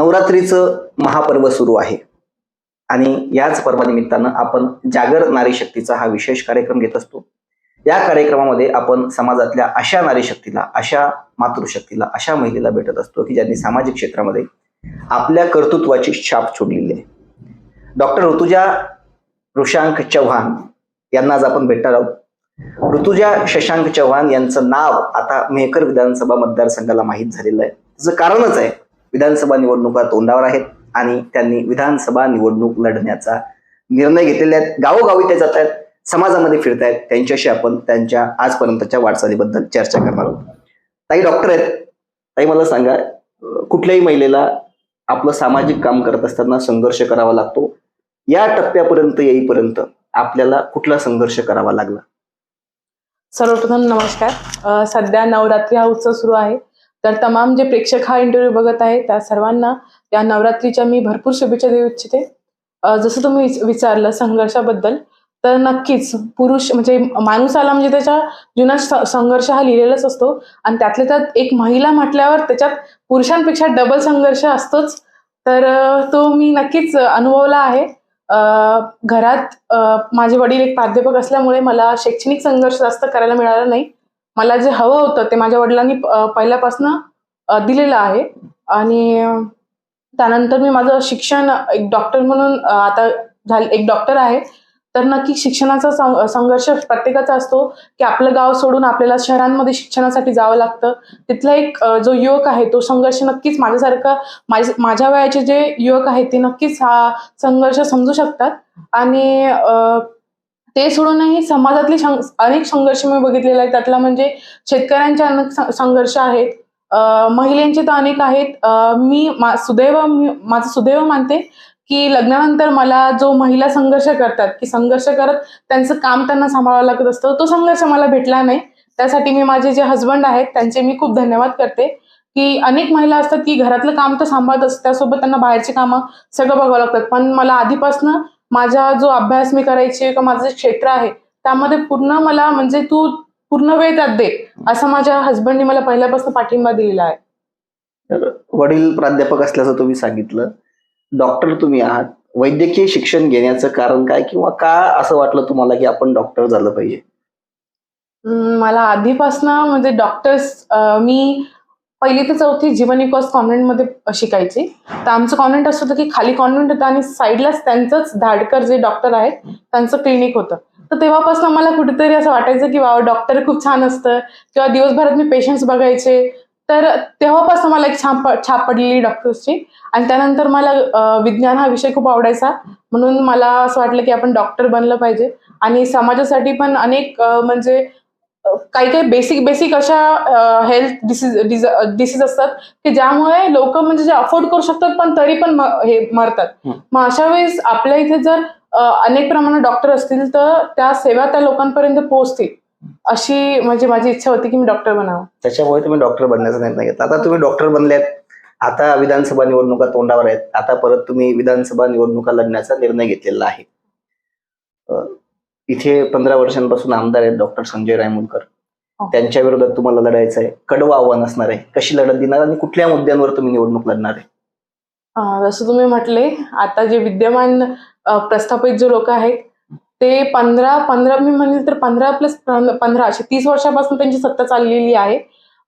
नवरात्रीचं महापर्व सुरू आहे. आणि याच पर्वानिमित्तानं आपण जागर नारी शक्तीचा हा विशेष कार्यक्रम घेत असतो. या कार्यक्रमामध्ये आपण समाजातल्या अशा नारी शक्तीला अशा मातृशक्तीला अशा महिलेला भेटत असतो की ज्यांनी सामाजिक क्षेत्रामध्ये आपल्या कर्तृत्वाची छाप छोडलेली आहे. डॉक्टर ऋतुजा ऋषांक चव्हाण यांना आज आपण भेटणार आहोत. ऋतुजा शशांक चव्हाण यांचं नाव आता मेहकर विधानसभा मतदारसंघाला माहीत झालेलं आहे. त्याचं कारणच आहे. विधानसभा निवडणुका तोंडावर आहेत आणि त्यांनी विधानसभा निवडणूक लढण्याचा निर्णय घेतलेले आहेत. गावोगावी ते जात आहेत समाजामध्ये फिरतायत. त्यांच्याशी आपण त्यांच्या आजपर्यंतच्या वाटचालीबद्दल चर्चा करणार आहोत. ताई डॉक्टर आहेत. ताई मला सांगा कुठल्याही महिलेला आपलं सामाजिक काम करत असताना संघर्ष करावा लागतो. या टप्प्यापर्यंत येईपर्यंत आपल्याला कुठला संघर्ष करावा लागला? सर्वप्रथम नमस्कार. सध्या नवरात्री हा उत्सव सुरू आहे. तर तमाम जे प्रेक्षक हा इंटरव्ह्यू बघत आहे त्या सर्वांना या नवरात्रीच्या मी भरपूर शुभेच्छा देऊ इच्छिते. जसं तुम्ही विचारलं संघर्षाबद्दल तर नक्कीच पुरुष म्हणजे माणूस आला म्हणजे त्याच्या जीवनात संघर्ष हा लिहिलेलाच असतो. आणि त्यातल्या त्यात एक महिला म्हटल्यावर त्याच्यात पुरुषांपेक्षा डबल संघर्ष असतोच. तर तो मी नक्कीच अनुभवला आहे. घरात माझे वडील एक प्राध्यापक असल्यामुळे मला शैक्षणिक संघर्ष जास्त करायला मिळाला नाही. मला जे हवं होतं ते माझ्या वडिलांनी पहिल्यापासनं पहिल्यापासून दिलेलं आहे. आणि त्यानंतर मी माझं शिक्षण एक डॉक्टर म्हणून आता झाले एक डॉक्टर आहे. तर नक्की शिक्षणाचा संघर्ष प्रत्येकाचा असतो की आपलं गाव सोडून आपल्याला शहरांमध्ये शिक्षणासाठी जावं लागतं. तिथला एक जो युवक आहे तो संघर्ष नक्कीच माझ्यासारखा माझ- माझ्या वयाचे जे युवक आहेत ते नक्कीच हा संघर्ष समजू शकतात. आणि ते सोडूनही समाजातले अनेक संघर्ष मी बघितलेले आहेत. त्यातला म्हणजे शेतकऱ्यांचे अनेक संघर्ष आहेत. महिलांचे तर अनेक आहेत. मी मा- सुदैव माझं सुदैव मानते की लग्नानंतर मला जो महिला संघर्ष करतात की संघर्ष करत त्यांचं काम त्यांना सांभाळावं लागत असतं तो संघर्ष मला भेटला नाही. त्यासाठी मी माझे जे हस्बंड आहेत त्यांचे मी खूप धन्यवाद करते. की अनेक महिला असतात की घरातलं काम तर सांभाळत असतात त्यासोबत त्यांना बाहेरची कामं सगळं बघावं लागतात. पण मला आधीपासून माझा जो अभ्यास मी करायचे किंवा माझं जे क्षेत्र आहे त्यामध्ये पूर्ण मला म्हणजे तू पूर्ण वेळ त्यात दे असं माझ्या हस्बंडनी मला पहिल्यापासून पाठिंबा दिलेला आहे. तर वडील प्राध्यापक असल्याचं तुम्ही सांगितलं. डॉक्टर तुम्ही आहात. वैद्यकीय शिक्षण घेण्याचं कारण काय किंवा का असं वाटलं तुम्हाला की आपण डॉक्टर झालं पाहिजे? मला आधीपासनं म्हणजे डॉक्टर्स मी पहिली ते चौथी जीवन कॉन्व्हेंट कॉन्व्हेंटमध्ये शिकायची. तर आमचं कॉन्व्हेंट असं होतं की खाली कॉन्व्हेंट होतं आणि साईडलाच त्यांचंच धाडकर जे डॉक्टर आहेत त्यांचं क्लिनिक होतं. तर तेव्हापासून मला कुठेतरी असं वाटायचं की वा डॉक्टर खूप छान असतं. किंवा दिवसभरात मी पेशंट्स बघायचे. तर तेव्हापासून मला एक छाप छाप पडलेली डॉक्टर्सची आणि त्यानंतर मला विज्ञान हा विषय खूप आवडायचा. म्हणून मला असं वाटलं की आपण डॉक्टर बनलं पाहिजे. आणि समाजासाठी पण अनेक म्हणजे काही काही बेसिक बेसिक अशा हेल्थ डिसीज डिसीज असतात की ज्यामुळे लोक म्हणजे जे अफोर्ड करू शकतात पण तरी पण हे मरतात. मग अशा वेळेस आपल्या इथे जर अनेक प्रमाणात डॉक्टर असतील तर त्या सेवा त्या लोकांपर्यंत पोहोचतील. अशी म्हणजे माझी इच्छा होती की मी डॉक्टर बनावं. त्याच्यामुळे तुम्ही डॉक्टर बनण्याचा निर्णय घेतला. आता तुम्ही डॉक्टर बनलेत. आता विधानसभा निवडणुका तोंडावर आहेत. आता परत तुम्ही विधानसभा निवडणुका लढण्याचा निर्णय घेतलेला आहे. इथे पंधरा वर्षांपासून आमदार आहेत डॉक्टर संजय रायमुलकर. हो. त्यांच्या विरोधात तुम्हाला लढायचं आहे. कडवं आव्हान असणार आहे. कशी लढत देणार आणि कुठल्या मुद्द्यांवर तुम्ही निवडणूक लढणार आहे? जसं तुम्ही म्हटले आता जे विद्यमान प्रस्थापित जे लोक आहेत ते पंधरा पंधरा मी म्हणेल तर पंधरा प्लस पंधरा असे तीस वर्षापासून त्यांची सत्ता चाललेली आहे.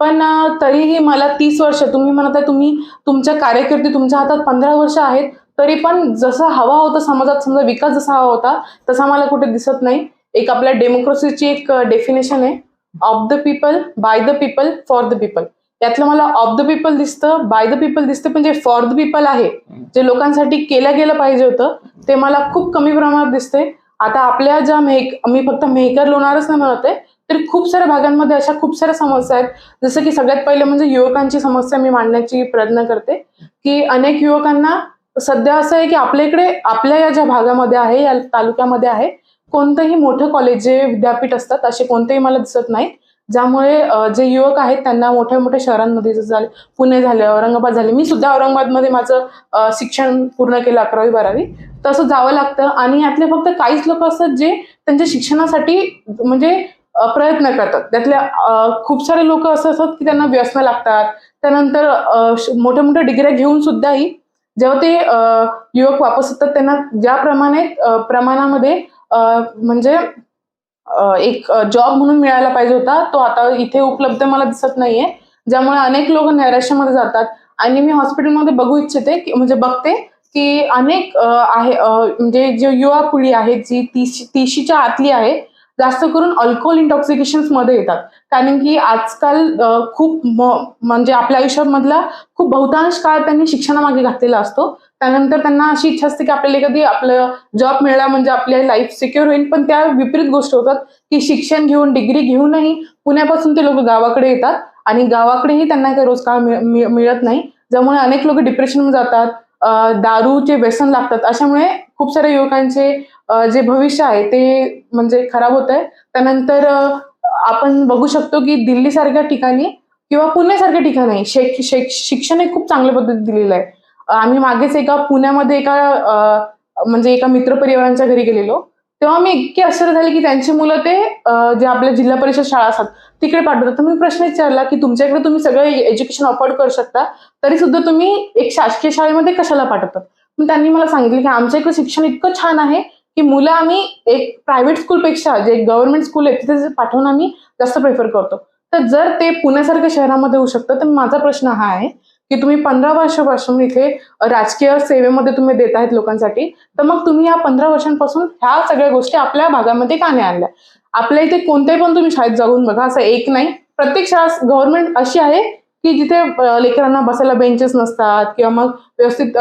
पण तरीही मला तीस वर्ष तुम्ही म्हणत आहे तुम्ही तुमच्या कारकिर्दी तुमच्या हातात पंधरा वर्ष आहेत तरी पण जसा हवा होता समाजात समजा विकास जसा हवा होता तसा मला कुठे दिसत नाही. एक आपल्या डेमोक्रेसीची एक डेफिनेशन आहे. Of the people by the people for the people यातलं मला ऑफ द पीपल दिसतं बाय द पीपल दिसतं पण जे फॉर द पीपल आहे जे लोकांसाठी केलं गेलं पाहिजे होतं ते मला खूप कमी प्रमाणात दिसते आता आपल्या ज्या मेहक मी फक्त मेहकर लोणारच नाही म्हणत आहे तर खूप साऱ्या भागांमध्ये अशा खूप साऱ्या समस्या आहेत. जसं की सगळ्यात पहिले म्हणजे युवकांची समस्या मी मांडण्याची प्रयत्न करते की अनेक युवकांना सध्या असं आहे की आपल्या इकडे आपल्या या ज्या भागामध्ये आहे या तालुक्यामध्ये आहे कोणतंही मोठं कॉलेज जे विद्यापीठ असतात असे कोणतेही मला दिसत नाही ज्यामुळे जे युवक आहेत त्यांना मोठ्या मोठ्या शहरांमध्ये झाले पुणे झाले औरंगाबाद झाले. मी सुद्धा औरंगाबादमध्ये माझं शिक्षण पूर्ण केलं अकरावी बारावी. तसं जावं लागतं आणि यातले फक्त काहीच लोक असतात जे त्यांच्या शिक्षणासाठी म्हणजे प्रयत्न करतात. त्यातल्या खूप सारे लोक असं असतात की त्यांना व्यसन लागतात. त्यानंतर मोठ्या मोठ्या डिग्र्या घेऊन सुद्धाही जेव्हा ते युवक वापस येतात त्यांना ज्याप्रमाणे प्रमाणामध्ये म्हणजे एक जॉब म्हणून मिळायला पाहिजे होता तो आता इथे उपलब्ध मला दिसत नाहीये. ज्यामुळे अनेक लोक नैराश्यामध्ये जातात. आणि मी हॉस्पिटलमध्ये बघू इच्छिते की- म्हणजे बघते की अनेक आहे म्हणजे जे युवा पिढी आहे जी तीस तीशीच्या आतली आहे जास्त करून अल्कोहोल इंटॉक्सिकेशनमध्ये येतात. कारण की आजकाल खूप म्हणजे आपल्या आयुष्यामधला खूप बहुतांश काळ त्यांनी शिक्षणामागे घातलेला असतो. त्यानंतर त्यांना अशी इच्छा असते की आपल्याला कधी आपलं जॉब मिळाला म्हणजे आपल्या लाईफ सिक्युअर होईल. पण त्या विपरीत गोष्ट होतात की शिक्षण घेऊन डिग्री घेऊनही पुण्यापासून ते लोक गावाकडे येतात. आणि गावाकडेही त्यांना काही रोजगार मिळत नाही. ज्यामुळे अनेक लोक डिप्रेशन जातात. दारूचे व्यसन लागतात. अशामुळे खूप साऱ्या युवकांचे जे भविष्य आहे ते म्हणजे खराब होत आहे त्यानंतर आपण बघू शकतो की दिल्ली सारख्या ठिकाणी किंवा पुण्यासारख्या ठिकाणी शेक- शेक- शिक्षण हे खूप चांगल्या पद्धतीत दिलेलं आहे. आम्ही मागेच एका पुण्यामध्ये एका म्हणजे एका मित्रपरिवारांच्या घरी गेलेलो. तेव्हा मी इतके आश्चर्य झाले की त्यांची मुलं ते जे आपल्या जिल्हा परिषद शाळा असतात तिकडे पाठवतात. तर मी प्रश्न विचारला की तुमच्याकडे तुम्ही सगळं एज्युकेशन अफोर्ड करू शकता तरी सुद्धा तुम्ही एक शासकीय शाळेमध्ये कशाला पाठवतात? मग त्यांनी मला सांगितलं की आमच्या इकडे शिक्षण इतकं छान आहे की मुलं आम्ही एक प्रायव्हेट स्कूलपेक्षा जे गव्हर्नमेंट स्कूल आहे तिथे पाठवून आम्ही जास्त प्रेफर करतो. तर जर ते पुण्यासारख्या शहरामध्ये होऊ शकतं तर माझा प्रश्न हा आहे की तुम्ही पंधरा वर्षापासून इथे राजकीय सेवेमध्ये तुम्ही देत आहेत लोकांसाठी तर मग तुम्ही या पंधरा वर्षांपासून ह्या सगळ्या गोष्टी आपल्या भागामध्ये का नाही आणल्या? आपल्या इथे कोणत्याही पण तुम्ही शाळेत जाऊन बघा असं एक नाही. प्रत्येक शाळा गव्हर्नमेंट अशी आहे की जिथे लेकरांना बसायला बेंचेस नसतात किंवा मग व्यवस्थित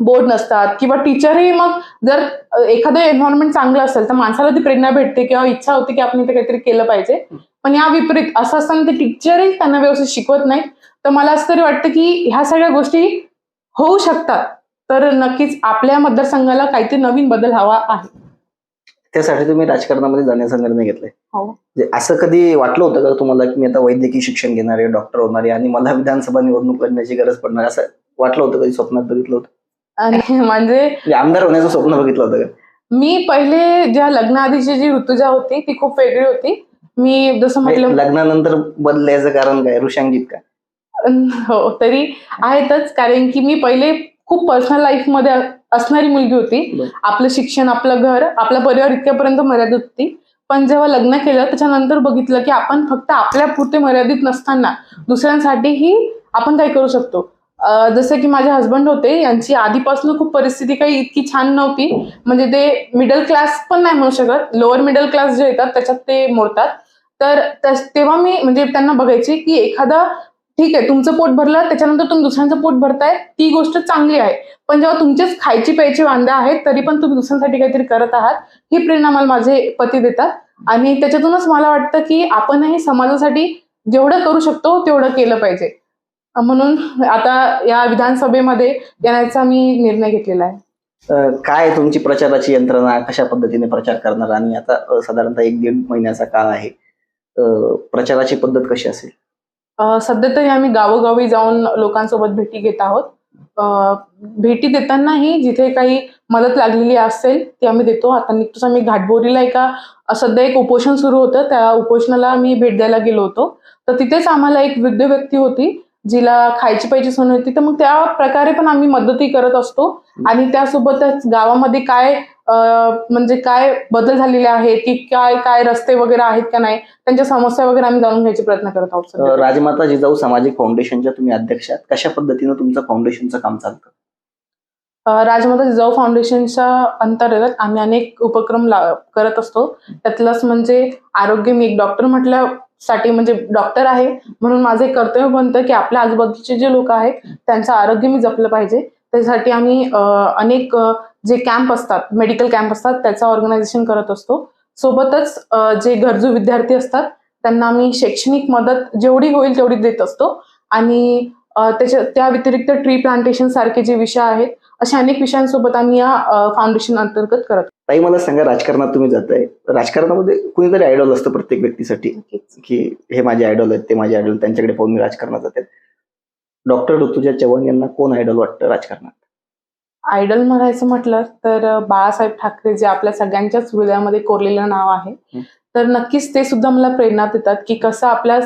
बोर्ड नसतात किंवा टीचरही मग जर एखादं एन्व्हायरमेंट चांगलं असेल तर माणसाला ती प्रेरणा भेटते किंवा इच्छा होते की आपण इथे काहीतरी केलं पाहिजे. पण या विपरीत असं असताना ते टीचरही त्यांना व्यवस्थित शिकवत नाही तर मला असं तरी वाटतं की ह्या सगळ्या गोष्टी होऊ शकतात. तर नक्कीच आपल्या मतदारसंघाला काहीतरी नवीन बदल हवा आहे. त्यासाठी तुम्ही राजकारणामध्ये जाण्याचा निर्णय घेतलाय. हो. असं कधी वाटलं होतं का तुम्हाला की मी आता वैद्यकीय शिक्षण घेणार आहे डॉक्टर होणार आहे आणि मला विधानसभा निवडणूक लढण्याची गरज पडणार असं वाटलं होतं कधी? स्वप्नात बघितलं होतं? आणि म्हणजे म्हणजे आमदार होण्याचं स्वप्न बघितलं होतं का? मी पहिले ज्या लग्नाआधीची जी ऋतुजा होती ती खूप वेगळी होती. मी जसं म्हणजे म्हटलं लग्नानंतर बदलायचं कारण काय? ऋषांगीत का? हो तरी आहेतच. कारण की मी पहिले खूप पर्सनल लाईफमध्ये असणारी मुलगी होती. आपलं शिक्षण आपलं घर आपला परिवार इतक्यापर्यंत मर्यादित होती. पण जेव्हा लग्न केलं त्याच्यानंतर बघितलं की आपण फक्त आपल्या पुरते मर्यादित नसताना दुसऱ्यांसाठीही आपण काय करू शकतो. जसं की माझे हस्बंड होते यांची आधीपासून खूप परिस्थिती काही इतकी छान नव्हती. म्हणजे ते मिडल क्लास पण नाही म्हणू शकत. लोअर मिडल क्लास जे येतात त्याच्यात ते मोडतात. तर तेव्हा मी म्हणजे त्यांना बघायची की एखादा ठीक आहे तुमचं पोट भरलं त्याच्यानंतर तुम्ही दुसऱ्यांचं पोट भरताय ती गोष्ट चांगली आहे. पण जेव्हा तुमचेच खायची प्यायची वांदा आहेत तरी पण तुम्ही दुसऱ्यांसाठी काहीतरी करत आहात ही प्रेरणा मला माझे पती देतात. आणि त्याच्यातूनच मला वाटतं की आपणही समाजासाठी जेवढं करू शकतो तेवढं केलं पाहिजे. म्हणून आता या विधानसभेमध्ये येण्याचा मी निर्णय घेतलेला आहे. काय तुमची प्रचाराची यंत्रणा? कशा पद्धतीने प्रचार करणार? आणि आता साधारणतः एक दीड महिन्याचा काळ आहे. प्रचाराची पद्धत कशी असेल? सध्या तरी आम्ही गावोगावी जाऊन लोकांसोबत भेटी घेत आहोत. भेटी देतानाही जिथे काही मदत लागलेली असेल ती आम्ही देतो. आता निघतोच आम्ही घाटबोरीला एका सध्या एक उपोषण सुरू होतं. त्या उपोषणाला आम्ही भेट द्यायला गेलो होतो. तर तिथेच आम्हाला एक वृद्ध व्यक्ती होती. जिला खायची पाहिजे सोन होती तर मग त्या प्रकारे पण आम्ही मदतही करत असतो. आणि त्यासोबतच गावामध्ये काय म्हणजे काय बदल झालेले आहेत की काय काय रस्ते वगैरे आहेत का नाही त्यांच्या समस्या वगैरे आम्ही जाणून घ्यायचे प्रयत्न करत आहोत राजमाता जिजाऊ सामाजिक फाउंडेशनच्या तुम्ही अध्यक्ष आहात. कशा पद्धतीनं तुमचं फाउंडेशनचं काम चालतं? राजमाता जिजाऊ फाउंडेशनच्या अंतर्गत आम्ही अनेक उपक्रम करत असतो. त्यातलंच म्हणजे आरोग्य मी एक डॉक्टर साठी म्हणजे डॉक्टर आहे. म्हणून माझं एक कर्तव्य बनतं की आपल्या आजूबाजूचे जे लोक आहेत त्यांचं आरोग्य मी जपलं पाहिजे. त्यासाठी आम्ही अनेक जे कॅम्प असतात मेडिकल कॅम्प असतात त्याचं ऑर्गनायझेशन करत असतो. सोबतच जे गरजू विद्यार्थी असतात त्यांना आम्ही शैक्षणिक मदत जेवढी होईल तेवढी देत असतो. आणि त्याच्या त्या व्यतिरिक्त ट्री प्लांटेशन सारखे जे विषय आहेत अशा अनेक विषयांसोबत आम्ही या फाउंडेशन अंतर्गत करत ताई मला सांगा राजकारणात तुम्ही जाताय. राजकारणामध्ये कुणीतरी आयडॉल असतं प्रत्येक व्यक्तीसाठी. की हे माझे आयडॉल आहेत ते माझे आयडॉल त्यांच्याकडे पाहून मी राजकारणात जाते. डॉक्टर ऋतुजा चव्हाण यांना कोण आयडॉल वाटतं राजकारणात? आयडल म्हणायचं म्हटलं तर बाळासाहेब ठाकरे जे आपल्या सगळ्यांच्याच हृदयामध्ये कोरलेलं नाव आहे. तर नक्कीच ते सुद्धा मला प्रेरणा देतात की कसं आपल्या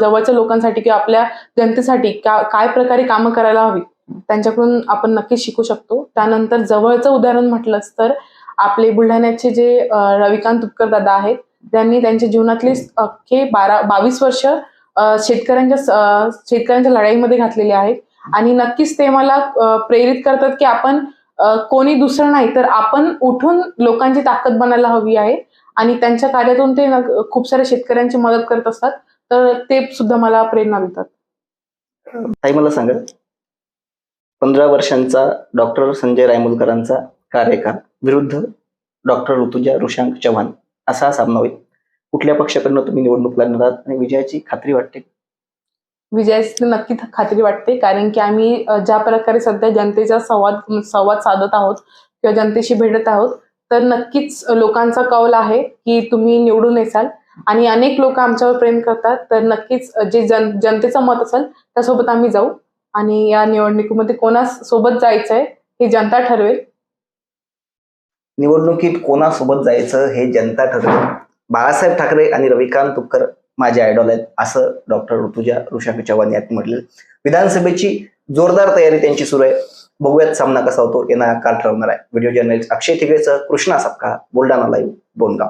जवळच्या लोकांसाठी किंवा आपल्या जनतेसाठी काय प्रकारे कामं करायला हवी. त्यांच्याकडून आपण नक्कीच शिकू शकतो. त्यानंतर जवळचं उदाहरण म्हटलंच तर आपले बुलढाण्याचे जे रविकांत तुपकर दादा आहेत त्यांनी त्यांच्या जीवनातले अख्खे बारा बावीस वर्ष शेतकऱ्यांच्या शेतकऱ्यांच्या लढाईमध्ये घातलेले आहेत. आणि नक्कीच ते मला प्रेरित करतात की आपण कोणी दुसरं नाही तर आपण उठून लोकांची ताकद बनायला हवी आहे. आणि त्यांच्या कार्यातून ते खूप साऱ्या शेतकऱ्यांची मदत करत असतात. तर ते सुद्धा मला प्रेरणा देतात. ताई मला सांगा. पंधरा वर्षांचा डॉक्टर संजय रायमुलकरांचा कार्यकाळ विरुद्ध डॉक्टर ऋतुजा ऋषांक चव्हाण असा सामना होईल. कुठल्या पक्षाकडनं तुम्ही निवडणूक लढणार आहात आणि विजयाची खात्री वाटते? विजयाची नक्की खात्री वाटते कारण की आम्ही ज्या प्रकारे सध्या जनतेचा संवाद संवाद साधत आहोत किंवा जनतेशी भेटत आहोत तर नक्कीच लोकांचा कौल आहे की तुम्ही निवडून येसाल. आणि अनेक लोक आमच्यावर प्रेम करतात तर नक्कीच जे जन जनतेचं मत असेल त्यासोबत आम्ही जाऊ. आणि या निवडणुकीमध्ये कोणासोबत जायचंय हे जनता ठरवेल. निवडणुकीत कोणासोबत जायचं हे जनता ठरवेल. बाळासाहेब ठाकरे आणि रविकांत तुपकर माझे आयडॉल आहेत असं डॉक्टर ऋतुजा ऋषाक चव्हाण यांनी म्हटले विधानसभेची जोरदार तयारी त्यांची सुरू आहे. बघूयात सामना कसा होतो येणार काल ठरवणार आहे. व्हिडिओ जर्नलिस्ट अक्षय थिगेचं कृष्णा सपका बुलढाणा लाईव्ह बोनगाव.